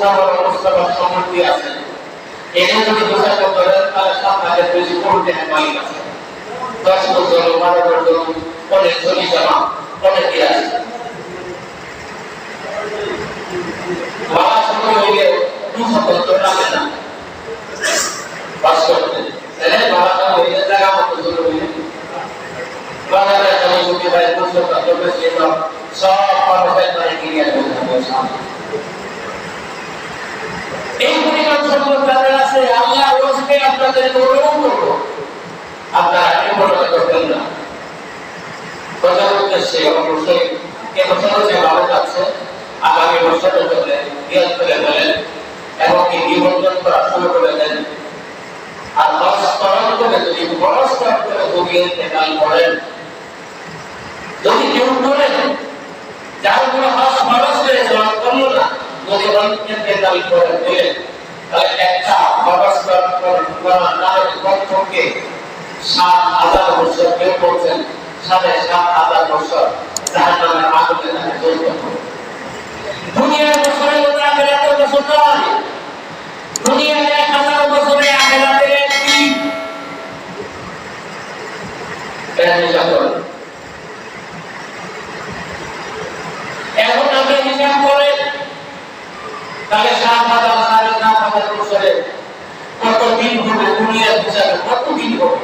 মুস্তাফা মুস্তাফা সম্মতি আছে। এনে যদি বিচার করেন তাহলে সাত হাজার বেশি কোটি মালিক আছে। দশ বছর, বারো বছর, অনেক জমি জমা, অনেকে আছে বাবা সময় হইলে দুশো বছর লাগে না। বাস করতে তাহলে বাবা সময় হইলে জায়গা মতো জমি হইলে বাজারে জমি জমি ভাই দুশো বছর বেশি সব মানুষের করে কিনে এই পরিমাণ সম্পদ যাদের আছে, আল্লাহ রোজকে আপনাদের গৌরব করব আপনারা এমন করবেন না। প্রচার উদ্দেশ্যে অবশ্যই এবছরও যে ভালো যাচ্ছে, আগামী বছরের জন্য নিয়োগ করে ফেলেন এবং কি নিবন্ধন করা শুরু করে দেন। আর হজ করার করে যদি খরচ করে জমিয়ে দান করেন যদি কেউ করেন যার কোনো হজ খরচ করে যদি অন্যকে দাবি করে দিলেন না হলে কমপক্ষে সাত করছেন সাড়ে সাত হাজার বছর নামে আগুনে তাকে দুনিয়ার ওটা আখেরাতের বছর নয় দুনিয়ার এক হাজার বছরে আখেরাতের এক দিন এটা হিসাব করেন এখন আমরা হিসাব করে তাহলে সাত হাজার সাড়ে সাত হাজার বছরে কত দিন হবে দুনিয়ার হিসাবে কত দিন হবে?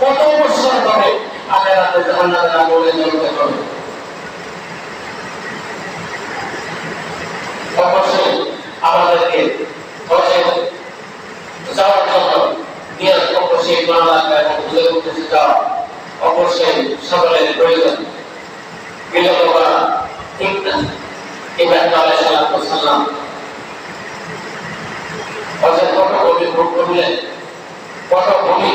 কত বছর হবে? আখেরাতে জাহান্নামের আগুনে জ্বলতে হবে অবশ্যই আমাদেরকে হজে যাওয়ার জন্য নিয়ত অবশ্যই কত অভিভোগ করলেন কত ভূমি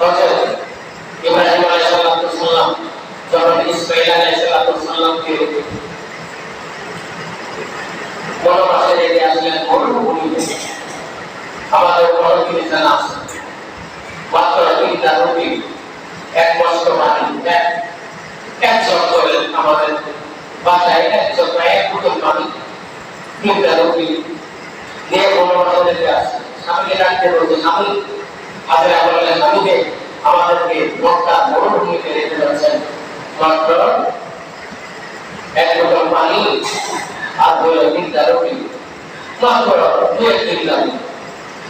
হজের ইব্রাহিম আলাইহিস সালাম যখন ইসমাইল আসলেন আমাদের এক এক একজন করে আমাদের বাসায়, একজন এক বোতল পানি তিনটা রুটি নিয়ে বনবাসে রেখে আসছে স্বামীকে ডাকতে বলছে স্বামী হাজারে বললে স্বামীকে আমাদেরকে মক্কা মরুভূমিতে রেখে যাচ্ছেন মাত্র এক বোতল পানি আর হলো তিনটা রুটি মাত্র দু একদিন লাগে।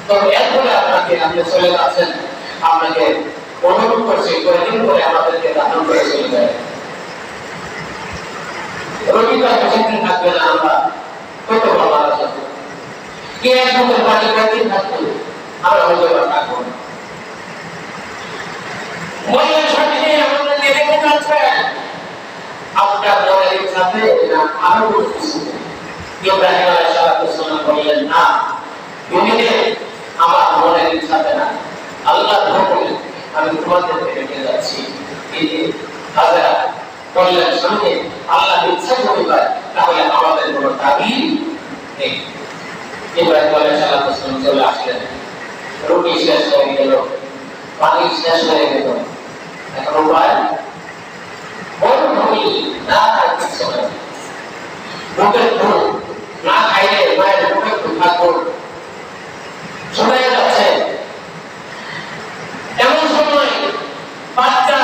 তো এরপরে আপনাকে আপনি চলে যাচ্ছেন। আপনাকে অনুরোধ করছি, কয়েকদিন পরে আমাদেরকে দান করে চলে যায়। রোগীটা বেশিদিন থাকবে না, আমরা কত আছে। কে এক বোতল পানি কয়েকদিন থাকবে আমরা হয়তো বা থাকব না। মহিলা সাথে আমাদেরকে রেখে যাচ্ছেন আপনার মনের সাথে না আরও কিছু ইব্রাহিম আলাইহিস সালাম বললেন, না, দুনিয়াতে আমার মনের সাথে না। আল্লাহ বলেন আমি তোমাদেরকে রেখে যাচ্ছি। এই যে হাজারা বললেন সঙ্গে আল্লাহ ইচ্ছা করে তাহলে আমাদের কোনো দাবি নেই। ইব্রাহিম আলাইহিস সালাম চলে আসলেন। রুটি শেষ হয়ে গেল, পানি শেষ হয়ে গেল। এখন উপায়? মরুভূমি না কিছু নেই বুকের দুধ না খাইলে মায়ের বুকের দুধ থাকব শুনে যাচ্ছে এমন সময় বাচ্চা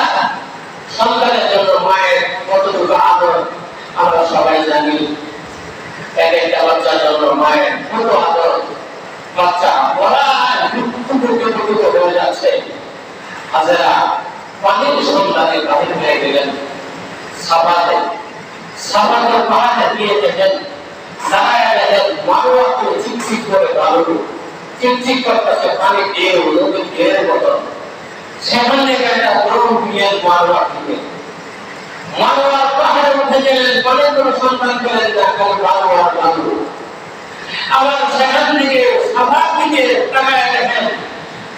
সন্তানের জন্য মায়ের কতটুকু আদর আমরা সবাই জানি এক একটা বাচ্চার জন্য মায়ের কত আদর বাচ্চা বলা হয়ে যাচ্ছে হাজারা পানির সন্তানে বাহির হয়ে গেলেন। সাবাতে সাবাতে পাহাড়ে দিয়ে দেখেন দাঁড়ায় দেখেন মারোয়াকে চিকচিক করে বালু চিকচিক করতেছে, পানি দিয়ে লোকের ঢের মতো সেখান একটা বড় বিয়ের মারোয়া থেকে মারোয়ার পাহাড়ের মধ্যে গেলেন, অনেক কোনো সন্তান পেলেন না খালি মারোয়ার বালু আবার সেখান থেকে সাবার দিকে তাকায় দেখেন